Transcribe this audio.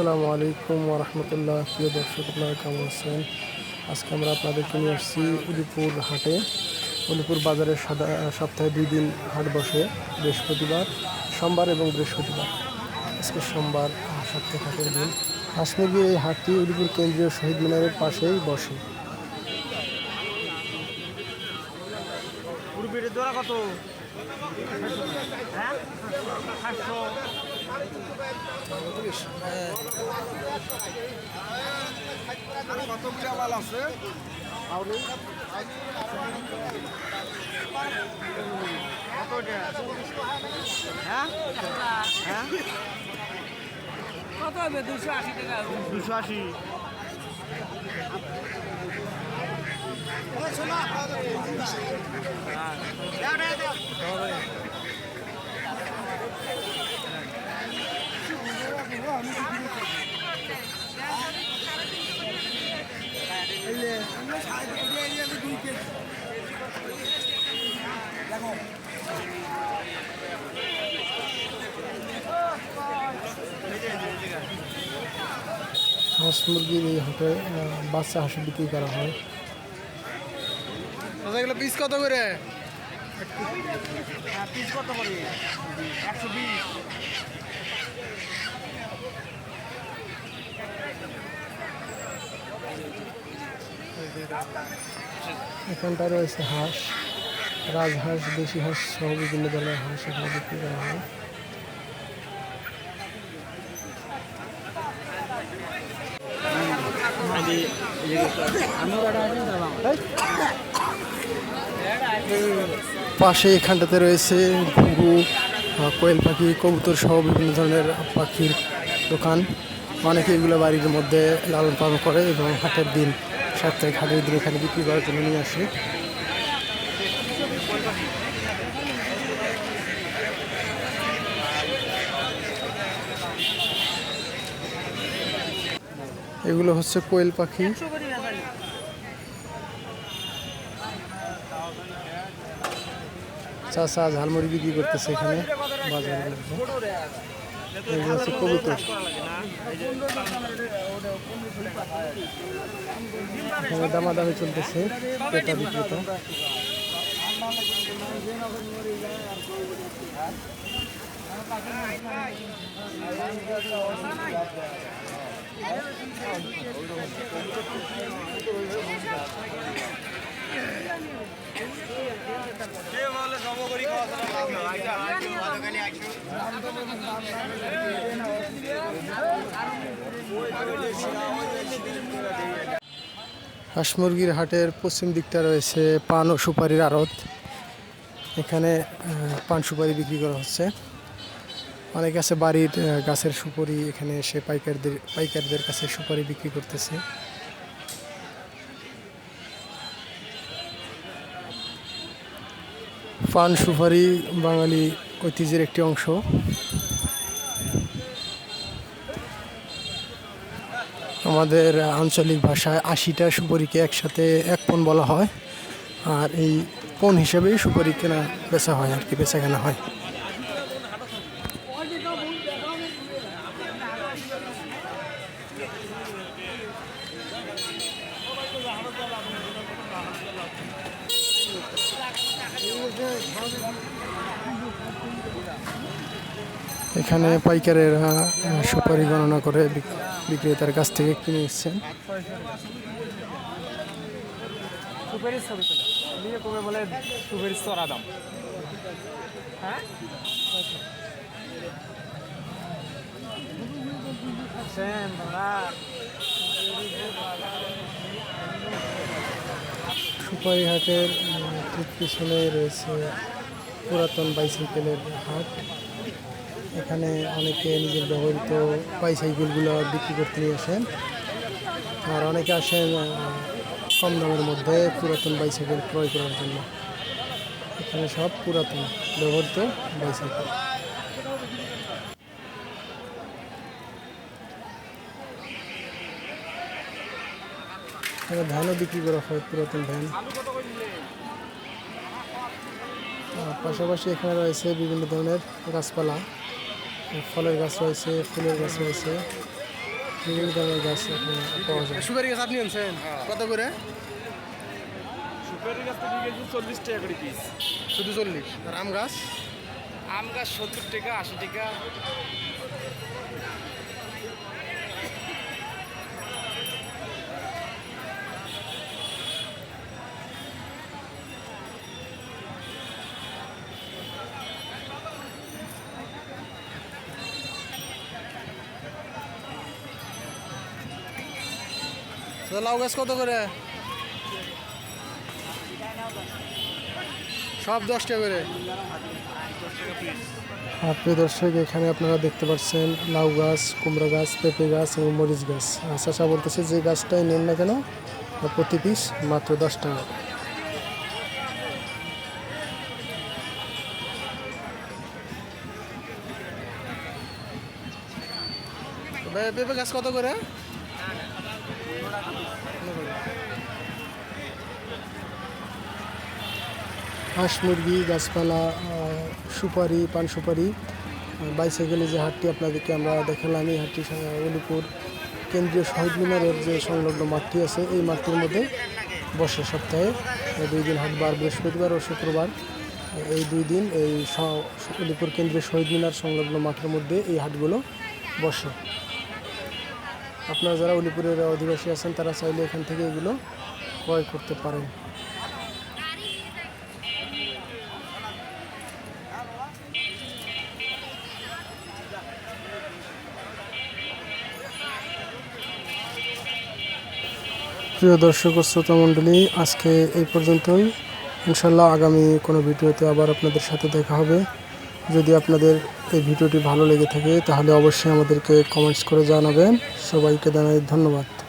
আসসালামু আলাইকুম রহমতুল্লাহ প্রিয় দর্শক, আপনারা কেমন আছেন? আজকে আমরা আপনাদেরকে নিয়ে আসছি উলিপুর হাটে। উলিপুর বাজারে সাদা, সপ্তাহে দুই দিন হাট বসে, বৃহস্পতিবার, সোমবার এবং বৃহস্পতিবার। আজকে সোমবার সপ্তাহে হাটের দিন। মুরগির এই হাটটি উলিপুর কেন্দ্রীয় শহীদ মিনারের পাশেই বসে। কত? হ্যাঁ? কতগুলো মাল আছে? হ্যাঁ? হ্যাঁ? কত হবে? দুশো আশি টাকা। দুশো আশি। হাঁস মুরগির এই হাটে বাচ্চা হাঁস বিক্রি করা হয়। এগুলো পিস কত করে? পিস কত করে? একশো বিশ। এখানটা রয়েছে হাঁস, রাজহাঁস, দেশি হাঁস সহ বিভিন্ন ধরনের হাঁস এখানে বিক্রি করা হয়। পাশে এখানটাতে রয়েছে ঘুঘু কোয়েল পাখি, কবুতর সহ বিভিন্ন ধরনের পাখির দোকান। অনেকে এগুলো বাড়ির মধ্যে লালন পালন করে এবং হাটের দিন সাপ্তাহিক হাটের দিন এখানে বিক্রি করার জন্য নিয়ে আসে। এগুলো হচ্ছে কোয়েল পাখি। চাষা ঝালমুড়ি বিক্রি করতেছে এখানে বাজারে হচ্ছে কবুতর দামাদামি চলতেছে ক্রেতা বিক্রেতা। হাঁস মুরগির হাটের পশ্চিম দিকটা রয়েছে পান ও সুপারির আড়ত। এখানে পান সুপারি বিক্রি করা হচ্ছে। অনেক আছে বাড়ির গাছের সুপারি, এখানে এসে পাইকারদের পাইকারদের কাছে সুপারি বিক্রি করতেছে। পান সুপারি বাঙালি ঐতিহ্যের একটি অংশ। আমাদের আঞ্চলিক ভাষায় আশিটা সুপারিকে একসাথে এক পণ বলা হয়, আর এই পণ হিসেবেই সুপারি কেনা বেচা হয় আর কি, বেচা কেনা হয়। এখানে পাইকারেরা সুপারি গণনা করে বিক- বিক্রেতার কাছ থেকে কিনে এসছেন হ্যাঁ? সুপারি হাটের ঠিক পিছনে রয়েছে পুরাতন বাইসাইকেলের হাট। এখানে অনেকে নিজের ব্যবহৃত বাইসাইকেলগুলো বিক্রি করতে নিয়ে আসেন। আর অনেকে আসেন কম দামের মধ্যে পুরাতন বাইসাইকেল ক্রয় করার জন্য। এখানে সব পুরাতন ব্যবহৃত বাইসাইকেল। এখানে ধানও বিক্রি করা হয়, পুরাতন ধান পাশাপাশি এখানে রয়েছে বিভিন্ন ধরনের গাছপালা। ফলের গাছ রয়েছে ফুলের গাছ রয়েছে। বিভিন্ন ধরনের গাছ পাওয়া যায়। সুপারি গাছ আপনি আনছেন? কত করে? সুপারি গাছ চল্লিশ টাকা করে পিস শুধু চল্লিশ। আর আম গাছ? আম গাছ সত্তর টাকা আশি টাকা। লাউ গাছ কত করে? সব দশ টাকা করে। প্রিয় দর্শক এখানে আপনারা দেখতে পাচ্ছেন লাউ গাছ কুমড়ো গাছ পেঁপে গাছ এবং মরিচ গাছ। আর চাষা বলতেছে যে গাছটাই নেন না কেন প্রতি পিস মাত্র দশ টাকা। পেঁপে গাছ কত করে? হাঁস, মুরগি, গাছপালা সুপারি, পান সুপারি বাইসাইকেলে যে হাটটি আপনাদেরকে আমরা দেখালাম, এই হাটটি উলিপুর কেন্দ্রীয় শহীদ মিনারের যে সংলগ্ন মাঠটি আছে, এই মাঠটির মধ্যে বসে সপ্তাহে দুই দিন হাটবার বৃহস্পতিবার ও শুক্রবার। এই দুই দিন এই উলিপুর কেন্দ্রীয় শহীদ মিনার সংলগ্ন মাঠের মধ্যে এই হাটগুলো বসে। আপনারা যারা উলিপুরের অধিবাসী আছেন, তারা চাইলে এখান থেকে এগুলো ক্রয় করতে পারেন। প্রিয় দর্শক শ্রোতা মণ্ডলী, আজকে এই পর্যন্তই। ইনশাল্লাহ আগামী কোনো ভিডিওতে আবার আপনাদের সাথে দেখা হবে। যদি আপনাদের এই ভিডিওটি ভালো লেগে থাকে, তাহলে অবশ্যই আমাদেরকে কমেন্টস করে জানাবেন। সবাইকে জানাই ধন্যবাদ।